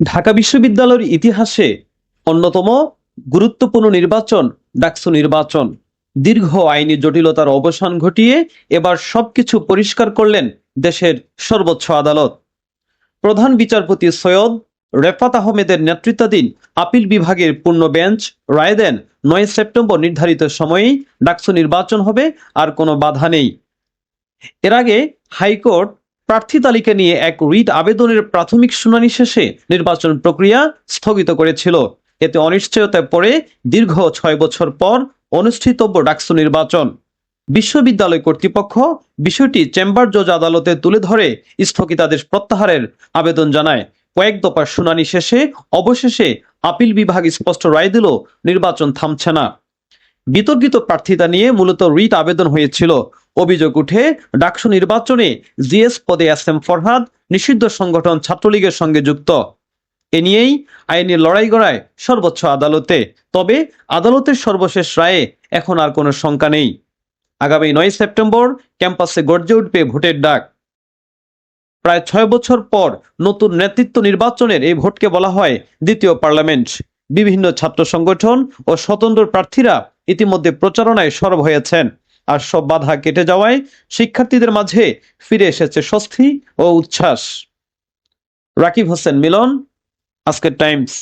ঢাকা বিশ্ববিদ্যালয়ের ইতিহাসে অন্যতম গুরুত্বপূর্ণ নির্বাচন ডাকসু নির্বাচন। দীর্ঘ আইনি জটিলতার অবসান ঘটিয়ে এবার সবকিছু পরিষ্কার করলেন দেশের সর্বোচ্চ আদালত। প্রধান বিচারপতি সৈয়দ রেফাত আহমেদের নেতৃত্বাধীন আপিল বিভাগের পূর্ণ বেঞ্চ রায় দেন, নয় সেপ্টেম্বর নির্ধারিত সময়েই ডাকসু নির্বাচন হবে, আর কোনো বাধা নেই। এর আগে হাইকোর্ট প্রার্থী তালিকা নিয়ে এক রিট আবেদনের প্রাথমিক শুনানি শেষে নির্বাচন প্রক্রিয়া স্থগিত করেছিল। এতে অনিশ্চয়তায় পড়ে দীর্ঘ ছয় বছর পর অনুষ্ঠিতব্য ডাকসু নির্বাচন। বিশ্ববিদ্যালয় কর্তৃপক্ষ বিষয়টি চেম্বার জজ আদালতে তুলে ধরে স্থগিতাদেশ প্রত্যাহারের আবেদন জানায়। কয়েক দফার শুনানি শেষে অবশেষে আপিল বিভাগ স্পষ্ট রায় দিল, নির্বাচন থামছে না। বিতর্কিত প্রার্থিতা নিয়ে মূলত রিট আবেদন হয়েছিল। অভিযোগ উঠে ডাকসু নির্বাচনে জিএস পদে এস এম ফরহাদ, নিষিদ্ধ সংগঠন ছাত্রলীগের সঙ্গে যুক্ত। এ নিয়েই আইনি লড়াই গড়ায় সর্বোচ্চ আদালতে। তবে আদালতের সর্বশেষ রায়ে এখন আর কোনো শঙ্কা নেই। আগামী নয় সেপ্টেম্বর ক্যাম্পাসে গর্জে উঠবে ভোটের ডাক। প্রায় ছয় বছর পর নতুন নেতৃত্ব নির্বাচনের এই ভোটকে বলা হয় দ্বিতীয় পার্লামেন্ট। বিভিন্ন ছাত্র সংগঠন ও স্বতন্ত্র প্রার্থীরা ইতিমধ্যে প্রচারণায় সরব হয়েছেন। আর সব বাধা কেটে যাওয়ায় শিক্ষার্থীদের মাঝে ফিরে এসেছে স্বস্তি ও উচ্ছ্বাস। রাকিব হোসেন মিলন, আজকের টাইমস।